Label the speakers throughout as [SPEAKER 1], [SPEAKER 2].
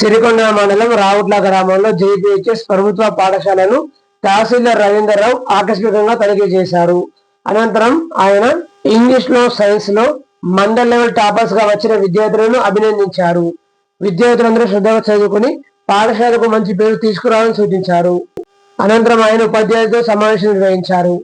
[SPEAKER 1] సిరికొండ మండలం రావుట్ల గ్రామంలో జేపీహెచ్ఎస్ ప్రభుత్వ పాఠశాలను తహసీల్దార్ రవీందర్రావు ఆకస్మికంగా తనిఖీ చేశారు. అనంతరం ఆయన ఇంగ్లీష్లో సైన్స్లో మండల్ లెవెల్ టాపర్స్గా వచ్చిన విద్యార్థులను అభినందించారు. విద్యార్థులందరూ శ్రద్ధగా చదువుకుని పాఠశాలకు మంచి పేరు తీసుకురావాలని సూచించారు. అనంతరం ఆయన ఉపాధ్యాయులతో సమావేశం నిర్వహించారు.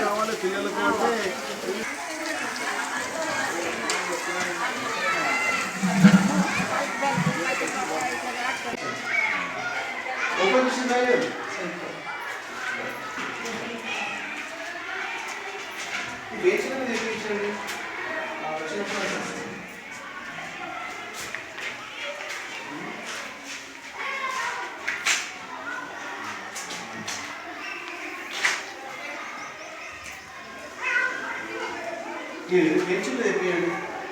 [SPEAKER 2] కావాలి పిల్లలకు అంటే ఓపెన్ చేసిందా? బేసిక్ నేర్పించండి బేసిక్ నేర్పించండి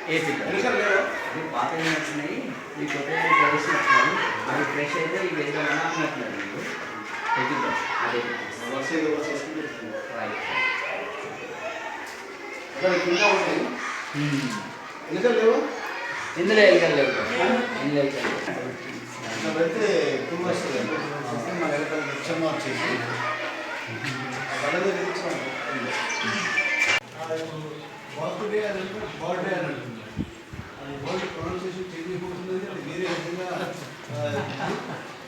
[SPEAKER 3] ఏసీ అవి పాత వచ్చినాయి ఈ కొత్త కలిసి వచ్చినాయి అవి ఫ్రెష్ అయితే ఇవి ఏదో అన్నట్లేదు మీకు అదే. రైట్
[SPEAKER 2] అక్కడ కింద ఉంటాయి వెనకాల లేవా?
[SPEAKER 3] ఇందులో వెళ్ళగలేవు ఇందులో వెళ్ళగలేవు
[SPEAKER 2] అయితే టూ వస్తుంది మన వెనకాల క్షమ వచ్చేసి. బర్త్డే అని బర్త్డే అని అంటున్నారు. అది వర్డ్ ప్రొనౌన్సియేషన్ చేంజ్ అయిపోతుంది అది వేరే విధంగా ఆ,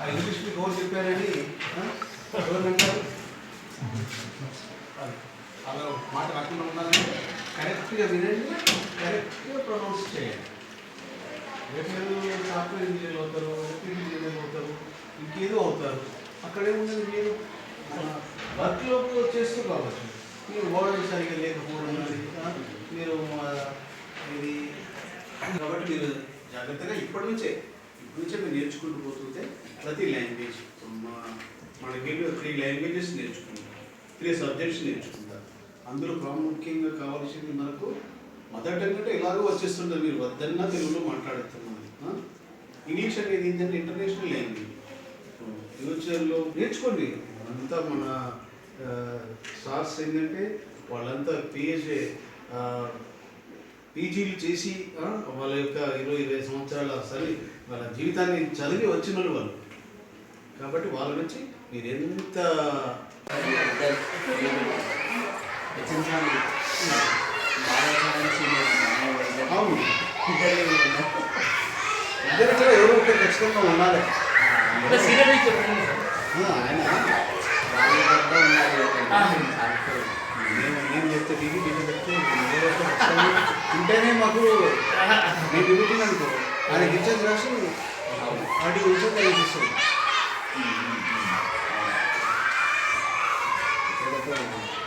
[SPEAKER 2] ఆ ఇంగ్లీష్ మీకు ఎవరు చెప్పారని ఎవరు అంటారు. అలా మాట రాకుండా ఉండాలని కరెక్ట్గా వినండి కరెక్ట్గా ప్రొనౌన్స్ చేయండి రేపు మీరు సాఫ్ట్వేర్ ఇంజనీర్ అవుతారు ఎలక్ట్రిక్ ఇంజనీర్ అవుతారు ఇంకేదో అవుతారు అక్కడే ఉన్నది మీరు వర్క్లో చేస్తూ కావచ్చు మీరు ఓడలు సరిగ్గా లేకపోవడం మీరు ఇది కాబట్టి మీరు జాగ్రత్తగా ఇప్పటి నుంచే ఇప్పటి నుంచే మీరు నేర్చుకుంటూ పోతుంటే ప్రతి లాంగ్వేజ్ మనకి త్రీ లాంగ్వేజెస్ నేర్చుకుంటాం. త్రీ సబ్జెక్ట్స్ నేర్చుకుంటారు అందులో ప్రాముఖ్యంగా కావాల్సింది మనకు మదర్ టంగ్ అంటే ఎలాగో వచ్చేస్తుంటారు మీరు వద్దన్నా తెలుగులో మాట్లాడుతున్నారు. ఇంగ్లీష్ అనేది ఏంటంటే ఇంటర్నేషనల్ లాంగ్వేజ్. ఫ్యూచర్లో నేర్చుకోండి. అంతా మన సార్స్ ఏంటంటే వాళ్ళంతా పిహెచ్డి పీజీలు చేసి వాళ్ళ యొక్క ఇరవై ఇరవై సంవత్సరాల సరి వాళ్ళ జీవితాన్ని చదివి వచ్చిన వాళ్ళు వాళ్ళు. కాబట్టి వాళ్ళ నుంచి మీరు ఎంత అవును ఇద్దరు కూడా ఎవరో ఒకరు ఖచ్చితంగా ఉండాలి ఆయన నేను చెప్తే దిగి నేను చెప్తే ఉంటేనే మాకు నేను దిగుతున్నాను అనుకో ఆయన ఇచ్చేది రాసి వాటి విషయంగా చేసేస్తాడు Amém.